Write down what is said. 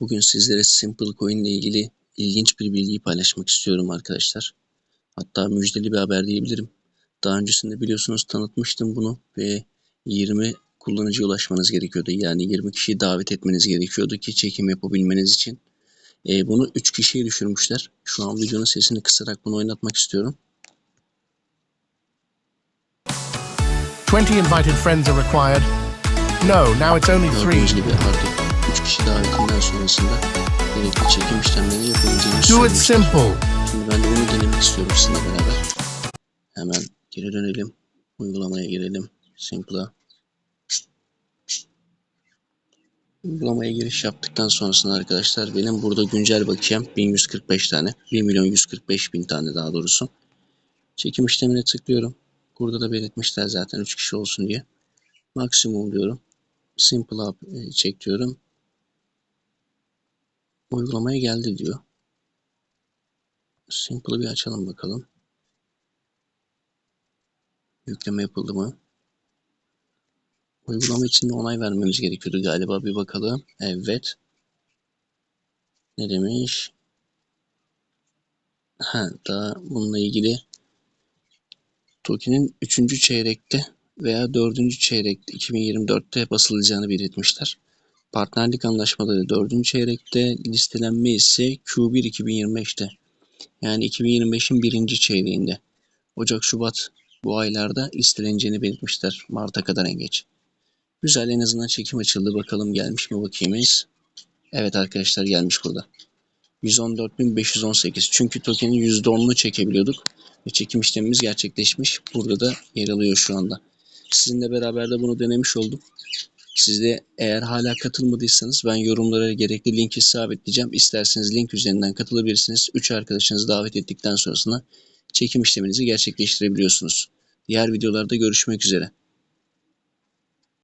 Bugün sizlere Simple Coin ile ilgili ilginç bir bilgiyi paylaşmak istiyorum arkadaşlar. Hatta müjdeli bir haber diyebilirim. Daha öncesinde biliyorsunuz tanıtmıştım bunu ve 20 kullanıcıya ulaşmanız gerekiyordu. Yani 20 kişiyi davet etmeniz gerekiyordu ki çekim yapabilmeniz için. E, bunu 3 kişiye düşürmüşler. Şu an videonun sesini kısarak bunu oynatmak istiyorum. 20 invited friends are required. No, now it's only three. Gördüğünüz gibi artık 3 kişi davetinden sonrasında gerekli çekim işlemlerini yapabileceğinizi Do it simple. Şimdi ben de bunu denemek istiyorum sizinle beraber. Hemen geri dönelim. Uygulamaya girelim. Simple'a. Uygulamaya giriş yaptıktan sonrasında arkadaşlar benim burada güncel bakiyem 1145 tane. 1 milyon 145 bin tane daha doğrusu. Çekim işlemine tıklıyorum. Burada da belirtmişler zaten 3 kişi olsun diye. Maksimum diyorum. Simple Up e, çek diyorum. Uygulamaya geldi diyor. Simple'ı bir açalım bakalım. Yükleme yapıldı mı? Uygulama için de onay vermemiz gerekiyordu galiba. Bir bakalım. Evet. Ne demiş? Ha, daha bununla ilgili token'in 3. çeyrekte veya 4. çeyrekte 2024'te basılacağını belirtmişler. Partnerlik anlaşmaları 4. çeyrekte, listelenme ise Q1 2025'te. Yani 2025'in birinci çeyreğinde. Ocak, Şubat bu aylarda listeleneceğini belirtmişler. Mart'a kadar en geç. Güzel en azından çekim açıldı. Bakalım gelmiş mi bakayımız. Evet arkadaşlar gelmiş burada. 114.518. Çünkü tokenin %10'unu çekebiliyorduk. Ve çekim işlemimiz gerçekleşmiş. Burada da yer alıyor şu anda. Sizinle beraber de bunu denemiş oldum. Siz de eğer hala katılmadıysanız ben yorumlara gerekli linki sabitleyeceğim. İsterseniz link üzerinden katılabilirsiniz. 3 arkadaşınızı davet ettikten sonrasında çekim işleminizi gerçekleştirebiliyorsunuz. Diğer videolarda görüşmek üzere.